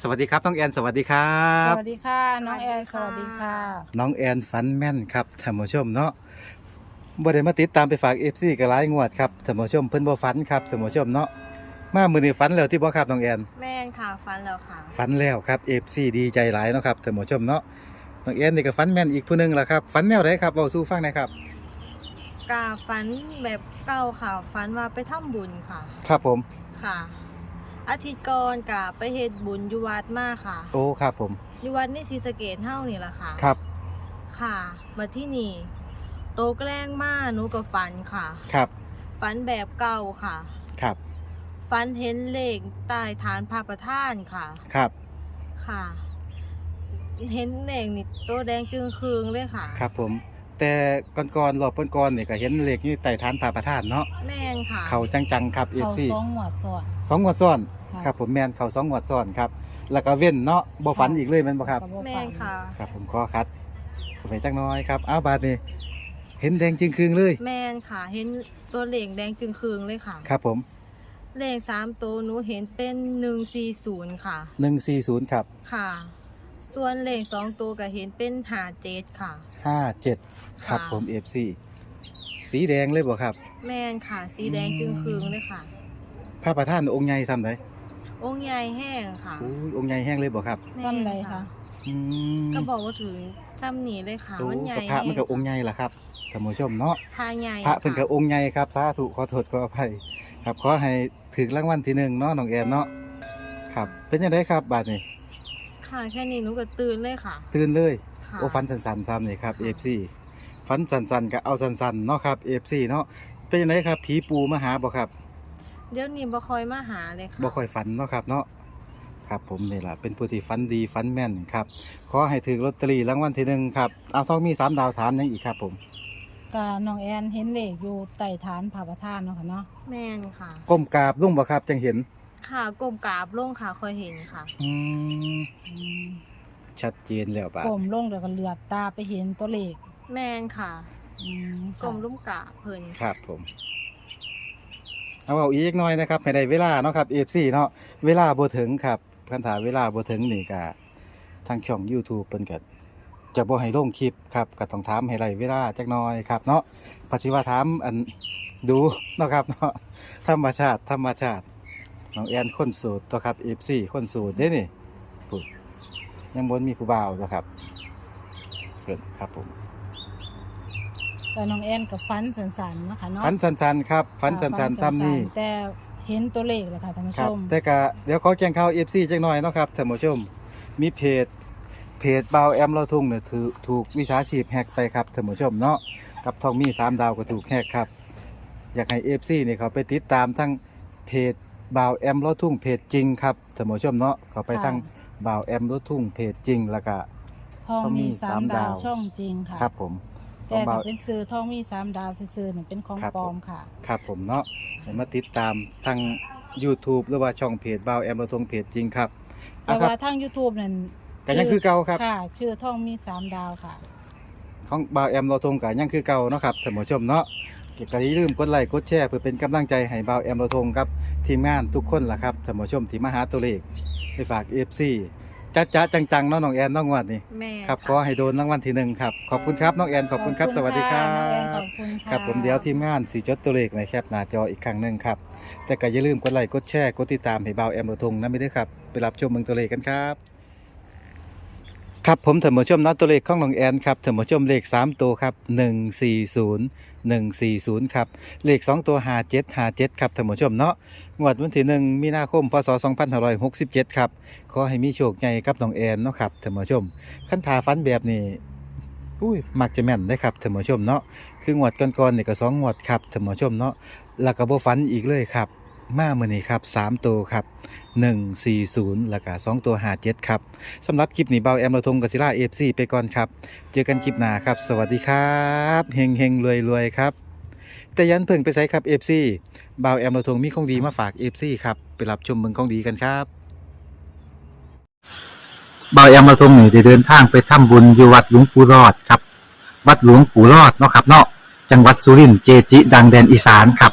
สวัสดีครับน้องแอนสวัสดีครัสบ วัสดีค่ะ น้องแอนสสวัวัสสดีดีค่ะ ค่ะ น้องแอนฝันแม่นครับท่านผู้ชมเนาะบ่ได้มาติดตามไปฝาก FC กับหลายงวดครับท่านผู้ชมเพิ่นบ่ฝันครับท่านผู้ชมเนาะมามื้อนี้ฝันแล้วที่บ่ครับน้องแอนแม่นค่ะฟันแล้วค่ะฝันแล้วครับ FC ดีใจหลายเนาะครับท่านผู้ชมเนาะน้องแอนนี่ก็ฝันแม่นอีกผู้หนึงล่ะครับฝันแนวใดครับเว้าสู่ฟังหน่อยครับ กาฟันแบบเก่าค่ะฟันว่าไปทำบุญค่ะ ครับผมค่ะ อาทิตย์ก่อนกะไปเฮ็ดบุญอยู่วัดมาค่ะโอ้ครับผมอยู่วัดในศรีสะเกษเฮานี่ล่ะค่ะ ครับค่ะ มาที่นี่ โตแกล้งมาหนูก็ฝันค่ะ ครับฝันแบบเก่าค่ะ ครับฝันเห็นเลขใต้ฐานพระประธานค่ะ ครับค่ะ เห็นเลขนี่ตัวแดงจึงคืงเลยค่ะ ครับผม แต่ก่อนๆรอบก่อนๆนี่ก็เห็นเลขนี่ใต้ฐานพระประธานเนาะแม่นค่ะ เข้าจังๆครับเขา FC สองหวัดสอดสองงวดซ้อนค่ะครับผมแมนเขาสองงวดซ้อนครับ แล้วก็เว้นเนาะบ่ฝันอีกเลยแมันบ่ครับกับบ่แม่ฝันค่ะ ครับผมขอคัดไปจักหน้อยครับเอาบาดนี้เห็นแดงจริงคืงเลย แม่นค่ะ เห็นตัวเหล่งแดงจึงคืงเลยค่ะ ครับผม เลขสามตัวหนูเห็นเป็นหนึ่งสี่ศูนย์ค่ะ 140ครับค่ะ ส่วนเลขสองตัวก็เห็นเป็นหาเจ็ดค่ะ 57ครับค่ะผม FC สีแดงเลยบ่ครับ แม่นค่ะ สีแดงจึงคืงเลยค่ะ พระประธานองค์ใหญ่ซ้ำได องค์ใหญ่แห้งค่ะ อุ้ยองค์ใหญ่แห้งเลยบ่ครับแม่นซ้ำใดคะอืมก็บอกว่าถึงจำหนีเลยค่ะโอ้มันใหญ่ก็พระมันก็องค์ใหญ่ล่ะครับท่านผู้ชมเนาะพาใหญ่พระเพิ่นก็ค่ะองค์ใหญ่ครับสาธุขอโทษขออภัยครับขอให้ถึงรางวัลที่หนึ่งเนาะน้องแอนเนาะครับ เป็นจังไดครับบาดนี้ค่ะแค่นี้หนูก็ตื่นเลยค่ะ ตื่นเลยค่ะ โอ้ฟันสันๆซ้ำนี่ครับค่ะ FC ฟันสันๆก็เอาสันๆเนาะครับ FC เนาะเป็นยังไงครับผีปูมาหาบ่ครับ เดี๋ยวนี้บ่คอยมาหาเลยค่ะบ่ค่อยฝันเนาะครับเนาะครับผมนี่ล่ะเป็นผู้ที่ฝันดีฝันแม่นครับขอให้ถือลอตเตอรี่รางวัลที่หนึ่งครับเอาทองมีสามดาวถามหยังอีกครับผมกาน้องแอนเห็นเลขอยู่ใต้ฐานผาประธานเนาะค่ะเนาะแม่นค่ะก้มกราบลุงบ่ครับจังเห็นค่ะกลมกราบลงค่ะคอยเห็นค่ะ อืมอืมชัดเจนแล้วบาดก้มลงแล้วก็เหลือบตาไปเห็นตัวเลขแม่นค่ะอืมกลค่ะ มลุ่มกราบเพิ่นครับผม เอาเอาอีกหน่อยนะครับให้ได้เวลาเนาะครับ FC เนาะเวลาบ่ถึงครับคันถาเวลาบ่ถึงนี่ก็ทางช่อง YouTube เพิ่นก็จะบ่ให้ลงคลิปครับก็ต้องถามให้ได้เวลาจักหน่อยครับเนาะปัจจุบันถามอันดูเนาะครับเนาะธรรมชาติธรรมชาติน้องแอนคนสูตรตัวครับ FC คนสูตรเด้นี่ยังบ่มีผู้บ่าวตัวครับเพิ่นครับผม แต่น้องแอนกับฟันสันๆเนาะค่ะเนาะฟันสันๆครับฟันสันๆซ้ำนี่แต่เห็นตัวเลขเลยค่ะท่านผู้คชรับมแต่ก็เดี๋ยวขอแจ้งข่าว FC จักหน่อยเนาะครับท่านผู้ชม มีเพจเพจเบาแอมเราทุ่งเนี่ยถือถูกวิชาชีพแฮกไปครับท่านผู้ชมเนาะกับทองมีสามดาวก็ถูกแฮกครับ อยากให้ FC นี่เขาไปติดตามทั้งเพจบ่าวแอมเราทุ่งเพจจริงครับท่านผู้ชมเนาะเขาไปทั้งบ่าวแอมเราทุ่งเพจจริงแล้วก็ ทองมีสามดาวช่องจริงค่ะ ครับผมขอ แต่งบ่าถ้าวเป็นซื้อทองมีสามดาวซื้อๆเนี่ยเป็นของครับ ปลอผมมค่ะ ครับผมเนาะให้มาติดตามทาง YouTube หรือว่าช่องเพจบ่าวแอมเราทุ่งเพจจริงครับแต่อะครับว่าทาง YouTube นั่นก็ยังคือเก่าครับ ค่ะ ชื่อทองมีสามดาวค่ะ ของบ่าวแอมเราทงกันยังคือเก่าเนาะครับท่านผู้ชมเนาะก็อย่าลืมกดไลค์กดแชร์เพื่อเป็นกำลังใจให้บ่าวแอมเราทงครับทีมงานทุกคนล่ะครับท่านผู้ชมที่มาหาตัวเลขไปฝาก FC จ้าจ้าจังๆเนาะน้องแอนน้องงวดนี่แม่ครับะขอให้โดนรางวัลที่หนึ่งครับขอบคุณครับน้องแอนขอบคุณครับสวัสดีครัน้องแอนขบ อบคุณค่ะ ครับผมเดี๋ยวทีมงานสีจดตัวเลขไว้แคปหน้าจออีกครั้งหนึ่งครับ แต่ก็อย่าลืมกดไลค์กดแชร์กดติดตามให้บ่าวแอมเราทงนะไม่ได้วยครับ ไปรับชมเมืองตัวเลขกันครับ ครับผมเถมอชมนัดตัวเลขของน้องแอนครับเถมอชมเลข 3 ตัวครับ 140 140 ครับ เลข 2 ตัว 57 57 ครับเถมอชมเนาะงวดวันที่1มีนาคม พศ 2567 ครับ ขอให้มีโชคใหญ่กับน้องแอนเนาะครับเถมอชมขั้นทาฟันแบบนี้อุ้ยมักจะแม่นได้ครับเถมอชมเนาะคืองวดก่อนๆนี่ก็สองงวดครับเถมอชมเนาะแล้วก็บ่ฟันอีกเลยครับ มามื้อนี้ครับ3ตัวครับ 140แล้วก็2ตัว57ครับสำหรับคลิปนี้เบาแอมเราทงกบศิลาเอฟซีไปก่อนครับ เจอกันคลิปหน้าครับ สวัสดีครับเฮงเฮงรวยรวยครับ แต่ยันเพิ่งไปใส่ครับเอฟซีเบาแอมเราทงมีของดีมาฝากเอฟซีครับ ไปรับชมเมืองของดีกันครับเบาแอมเราทงนี่ได้เดินทางไปทำบุญอยู่วัดหลวงปู่รอดครับ วัดหลวงปู่รอดเนาะครับเนาะจังหวัดสุรินทร์เจจิ ดังแดนอีสานครับ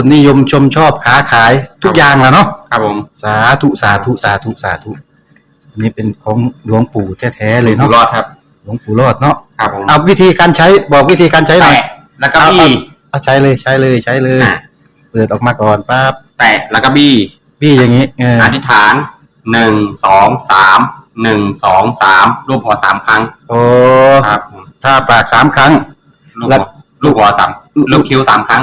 คนนิยมชมชอบค้าขายทุกอย่างแหละเนาะครับผมสาธุสาธุสาธุสาธุอันนี้เป็นของหลวงปู่แท้ๆเลยอยู่เนาะรอดครับ หลวงปู่รอดเนาะครับผมเอาวิธีการใช้บอกวิธีการใช้หน่อยแตะแล้วก็บี้เอาใช้เลยใช้เลยใช้เลยอะเปิดออกมาก่อนปั๊บแตะแล้วก็บี้พี่อย่างนี้เอออธิษฐานหนึ่งสองสามหนึ่งสองสามรูปหัวสามครั้ง โอ้ครับผมถ้าปากสามครั้ง ลูกแล้หัววลูกหัวสามลูกคิ้วสามครั้ง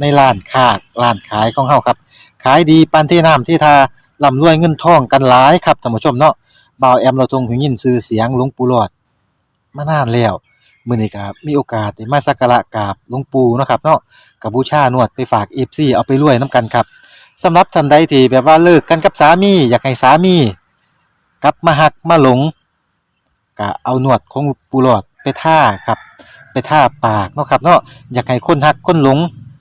ในร้านค้าร้านขายของเฮาครับ ขายดีปานที่น้ำที่ทาร่ำรวยเงินทองกันหลายครับท่านผู้ชมเนาะบ่าวแอมเราทรงหูยินชื่อเสียงหลวงปู่หลอดมานานแล้วมื้อนี้ก็มีโอกาสได้มาสักการะกราบหลวงปู่เนาะครับเนาะกับบูชานวดไปฝาก FC เอาไปรวยนํกันครับสำหรับท่านใดที่แบบว่าเลิกกันกับสามี อยากให้สามี กลับมาหักมาหลงก็เอาหนวดของปูหลอดไปท่าครับ ไปท่าปากเนาะครับเนาะอยากให้คนหักคนหลง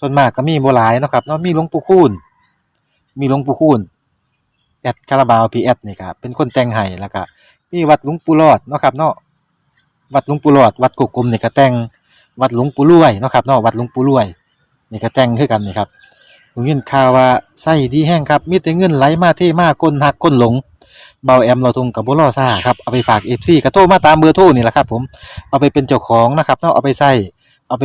ส่วนมากก็มีบ่หลายเนาะครับเนาะมีหลวงปู่คูณมีหลวงปู่คูณแอดคาราบาวพีแอดนี่ครับเป็นคนแต่งให้แล้วก็มีวัดหลวงปู่รอดเนาะครับเนาะวัดหลวงปู่รอด วัดกุกกลมนี่ก็แต่งวัดหลวงปู่รวยเนาะครับเนาะวัดหลวงปู่รวยนี่ก็แต่งคือกันนี่ครับผมยินข่าวว่าไส้ดีแห้งครับมีแต่เงินไหลมาเทมาคนหักคนหลงเบาแอมเราทงกับบุรอซ่าครับเอาไปฝากเอฟซีกระโทรมาตามเบอร์โทรนี่แหละครับผมเอาไปเป็นเจ้าของนะครับเนาะเอาไปใส่เอาไป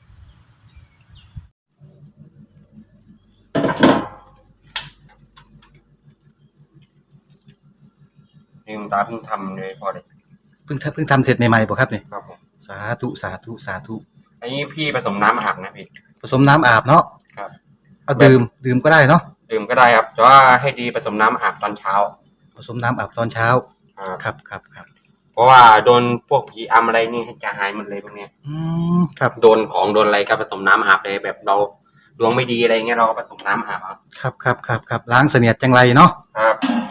ลืมตาเพิ่งทำเลยพอเลยเพิ่งทำเพิ่งทำเสร็จใหม่ๆบ่ครับนี่ครับผมสาธุสาธุสาธุอันนี้พี่ผสมน้ำอาบนะพี่ ผสมน้ำอาบเนาะครับ เอาดื่มดื่มก็ได้เนาะดื่มก็ได้ครับ แต่ว่าให้ดีผสมน้ำอาบตอนเช้า ผสมน้ำอาบตอนเช้าครับครับครับครับเพราะว่าโดนพวกผีอำอะไรนี่จะหายหมดเลยพวกเนี้ย อืมครับโดนของโดนอะไรก็ผสมน้ำอาบเลยแบบเราดวงไม่ดีอะไรเงี้ยเราก็ผสมน้ำอาบเอาครับครับครับครับล้างเสนียดจังไรเนาะครับส